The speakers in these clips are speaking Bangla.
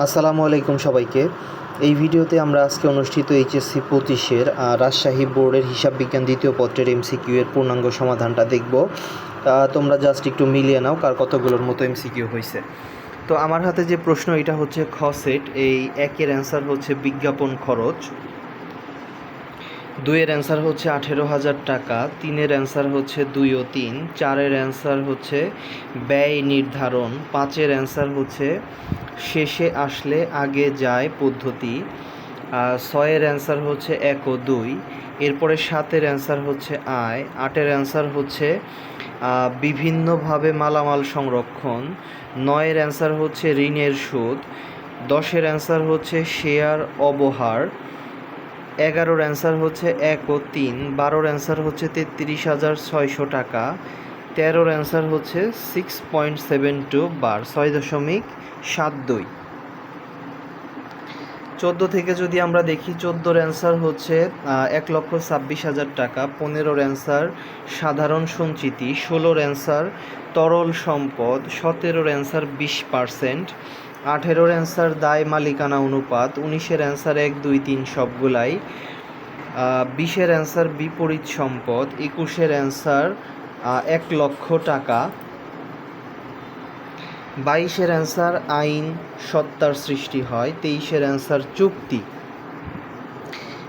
আসসালামু আলাইকুম সবাইকে। এই ভিডিওতে আমরা আজকে অনুষ্ঠিত এইচএসসি পঁচিশের রাজশাহী বোর্ডের হিসাব বিজ্ঞান দ্বিতীয় পত্রের এমসিকিউ এর পূর্ণাঙ্গ সমাধানটা দেখব। আহ, তোমরা জাস্ট একটু মিলিয়ে নাও কার কতগুলোর মতো এমসিকিউ হয়েছে। তো আমার হাতে যে প্রশ্ন এটা হচ্ছে খ সেট এই একের অ্যান্সার হচ্ছে বিজ্ঞাপন খরচ। দুইয়ের অ্যান্সার হচ্ছে আঠেরো হাজার টাকা তিনের অ্যান্সার হচ্ছে দুই ও তিন চারের অ্যান্সার হচ্ছে ব্যয় নির্ধারণ পাঁচের অ্যান্সার হচ্ছে শেষে আসলে আগে যায় পদ্ধতি। ছয়ের অ্যান্সার হচ্ছে এক ও দুই। এরপরে সাতের অ্যান্সার হচ্ছে আয়। আটের অ্যান্সার হচ্ছে বিভিন্নভাবে মালামাল সংরক্ষণ। নয়ের অ্যান্সার হচ্ছে ঋণের সুদ। দশের অ্যান্সার হচ্ছে শেয়ার অবহার। এগারোর অ্যান্সার হচ্ছে এক ও তিন। বারোর অ্যান্সার হচ্ছে তেত্রিশ হাজার ছয়শো টাকা। তেরোর অ্যান্সার হচ্ছে সিক্স পয়েন্ট সেভেন টু বার ছয় দশমিক সাত দুই। চোদ্দ থেকে যদি আমরা দেখি, চোদ্দোর অ্যান্সার হচ্ছে এক লক্ষ ছাব্বিশ হাজার টাকা, পনেরোর অ্যান্সার সাধারণ সঞ্চিতি, ষোলোর অ্যান্সার তরল সম্পদ, সতেরোর অ্যান্সার বিশ পার্সেন্ট, আঠেরোর অ্যান্সার দায় মালিকানা অনুপাত, উনিশের অ্যান্সার এক, দুই, তিন সবগুলাই বিশের অ্যান্সার বিপরীত সম্পদ, একুশের অ্যান্সার এক লক্ষ টাকা। বাইশের অ্যান্সার, আইন সত্তার সৃষ্টি হয়। তেইশের অ্যান্সার, চুক্তি।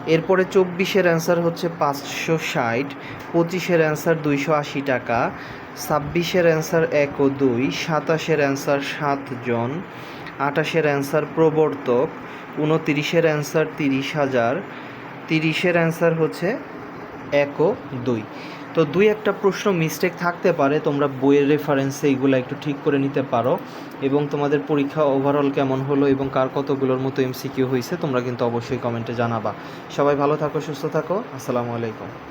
এরপরে চব্বিশের অ্যান্সার হচ্ছে পাঁচশো ষাট, পঁচিশের অ্যান্সার দুইশো আশি টাকা, ছাব্বিশের অ্যান্সার এক ও দুই, সাতাশের অ্যান্সার সাতজন আঠাশের অ্যান্সার প্রবর্তক, উনতিরিশের অ্যান্সার তিরিশ হাজার, তিরিশের অ্যান্সার হচ্ছে এক ও দুই। তো দুই একটা প্রশ্ন মিস্টেক থাকতে পারে, তোমরা বইয়ের রেফারেন্সে এইগুলো একটু ঠিক করে নিতে পারো। এবং তোমাদের পরীক্ষা ওভারঅল কেমন হলো এবং কার কতগুলোর মতো এমসিকিউ হয়েছে, তোমরা কিন্তু অবশ্যই কমেন্টে জানাবা। সবাই ভালো থাকো, সুস্থ থাকো, আসসালামু আলাইকুম।